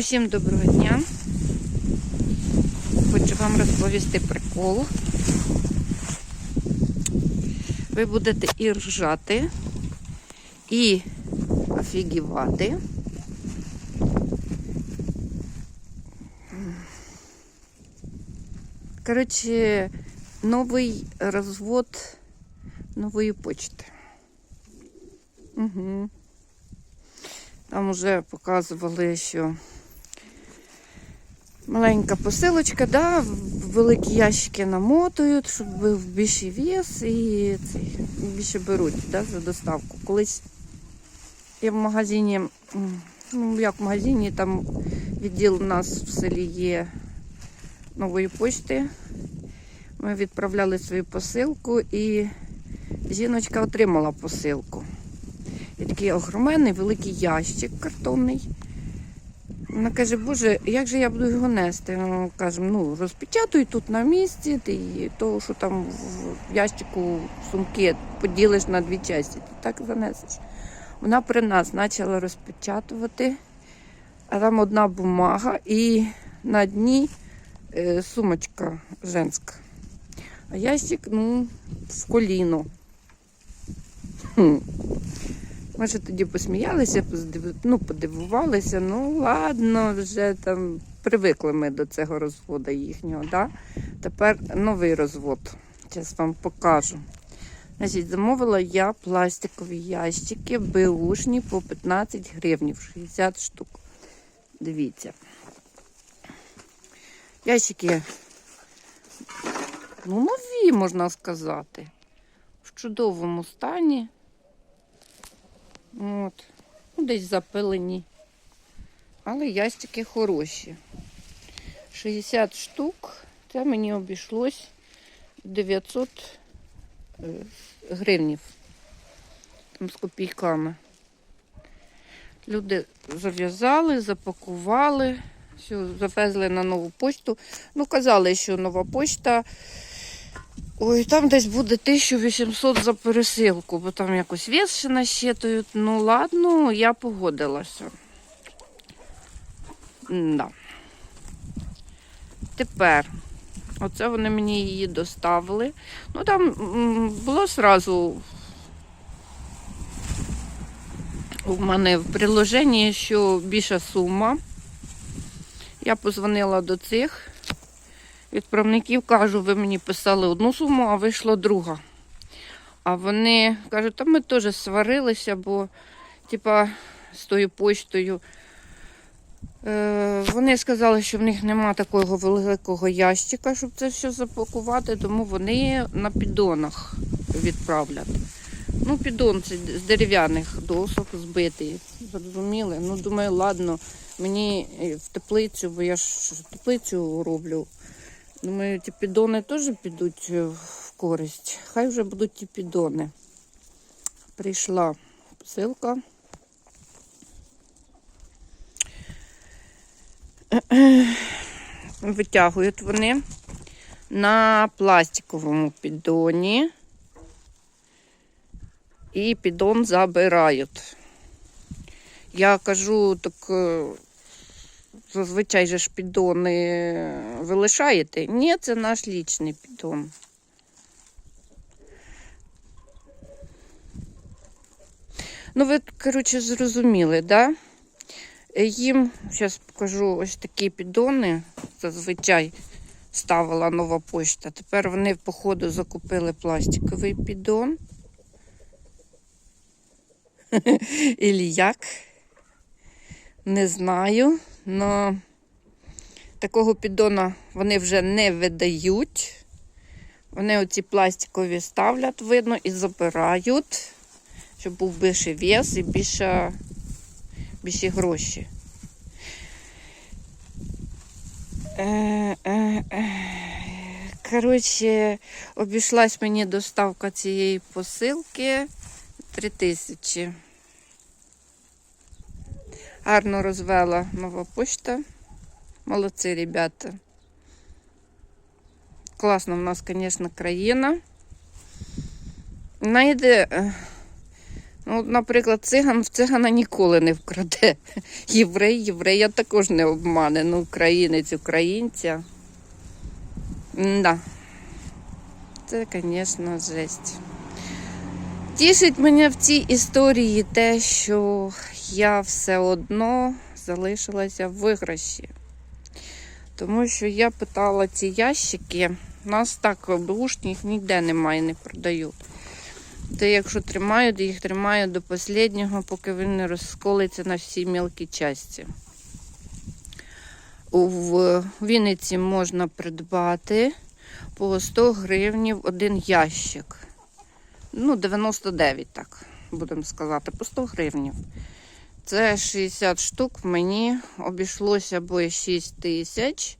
Усім доброго дня. Хочу вам розповісти прикол. Ви будете і ржати, і офігівати. Коротше, новий розвод нової почти. Угу. Там вже показували, що маленька посилочка, да, великі ящики намотують, щоб був більший вес і цей, більше беруть да, за доставку. Колись я в магазині, ну як в магазині, там відділ у нас в селі є нової почти. Ми відправляли свою посилку і жіночка отримала посилку. І такий огроменний великий ящик картонний. Вона каже, Боже, як же я буду його нести? Ми кажемо, ну розпечатуй тут на місці, ти того, що там в ящику сумки поділиш на дві частини, ти так занесеш. Вона при нас почала розпечатувати, а там одна бумага і на дні е, сумочка женська. А ящик, ну, в коліно. Ж тоді посміялися, ну, подивувалися. Ну, ладно, вже там привикли ми до цього розводу їхнього. Да? Тепер новий розвод. Зараз вам покажу. Значить, замовила я пластикові ящики беушні по 15 гривнів, 60 штук. Дивіться. Ящики, ну, нові, можна сказати. В чудовому стані. От. Ну, десь запилені. Але ящики хороші. 60 штук. Це мені обійшлось 900 е, гривнів. Там з копійками. Люди зав'язали, запакували, все, завезли на нову почту. Ну, казали, що нова почта. Ой, там десь буде 1800 за пересилку, бо там якось вес ще насчитують. Ну ладно, я погодилася. Да. Тепер, оце вони мені її доставили. Ну там було сразу у мене в приложенні, що більша сума. Я позвонила до цих відправників, кажу, ви мені писали одну суму, а вийшла друга. А вони кажуть, та ми теж сварилися, бо типа з тою почтою. Е, вони сказали, що в них нема такого великого ящика, щоб це все запакувати, тому вони на піддонах відправлять. Ну, піддон це з дерев'яних досок збитий. Зрозуміли? Ну, думаю, ладно, мені е, в теплицю, бо я ж теплицю роблю. Думаю, ті піддони теж підуть е, в користь. Хай вже будуть ті піддони. Прийшла посилка. Витягують вони на пластиковому піддоні. І піддон забирають. Я кажу, так е, зазвичай же ж піддони ви лишаєте? Ні, це наш лічний піддон. Ну, ви, коротше, зрозуміли, да? Їм, зараз покажу ось такі піддони, зазвичай ставила нова почта. Тепер вони, походу, закупили пластиковий піддон. Ілі як? Не знаю, але такого піддона вони вже не видають. Вони оці пластикові ставлять, видно, і забирають, щоб був більший вес і більше, більші гроші. Е, е, е. Коротше, обійшлась мені доставка цієї посилки 3000. Гарно розвела нова почта. Молодці, ребята. Класна в нас, звісно, країна. Найде, е, Ну, наприклад, циган в цигана ніколи не вкраде. Єврей, єврея також не обмане. Ну, українець, українця. Да. Це, звісно, жесть. Тішить мене в цій історії те, що я все одно залишилася в виграші. Тому що я питала ці ящики, у нас так бушні їх ніде немає, не продають. Де якщо тримають, їх тримають до останнього, поки він не розколиться на всі мілкі часті. В Вінниці можна придбати по 100 гривнів один ящик. Ну, 99, так, будемо сказати, по 100 гривнів. Це 60 штук мені обійшлося би 6 тисяч.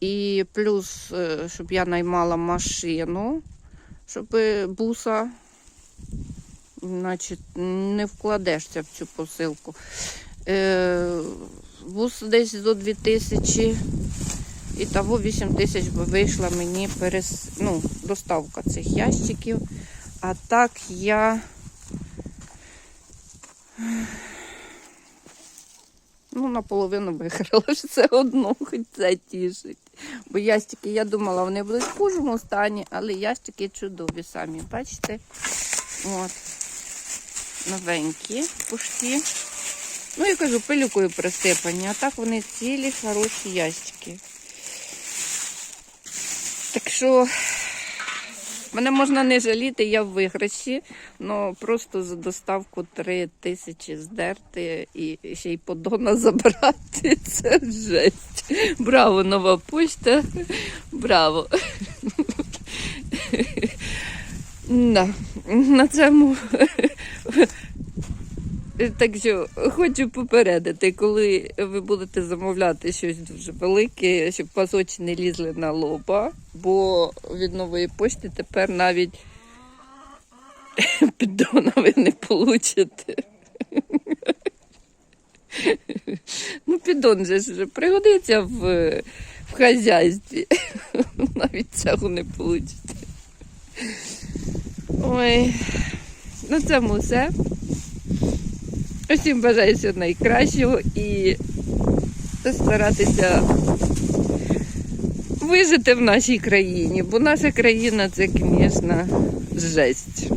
І плюс, е, щоб я наймала машину, щоб е, буса, значить, не вкладешся в цю посилку. Е, бус десь до 2000. І того 8 тисяч би вийшла мені перес... ну, доставка цих ящиків. А так я. Ну, наполовину виграла що все одно, хоч це тішить. Бо ящики, я думала, вони будуть в хужому стані, але ящики чудові самі, бачите? От. Новенькі пушті. Ну, я кажу, пилюкою присипані, а так вони цілі, хороші ящики. Так що мене можна не жаліти, я в виграші, але просто за доставку 3 тисячі здерти і ще й подона забрати. Це жесть. Браво, нова почта. Браво. На цьому. Так що хочу попередити, коли ви будете замовляти щось дуже велике, щоб вас не лізли на лоба, бо від нової пошти тепер навіть піддона ви не получите. Ну, піддон же ж пригодиться в, в хазяйстві. Навіть цього не получите. Ой, на цьому все. Усім бажаю всього найкращого і старатися вижити в нашій країні, бо наша країна це, звісно, жесть.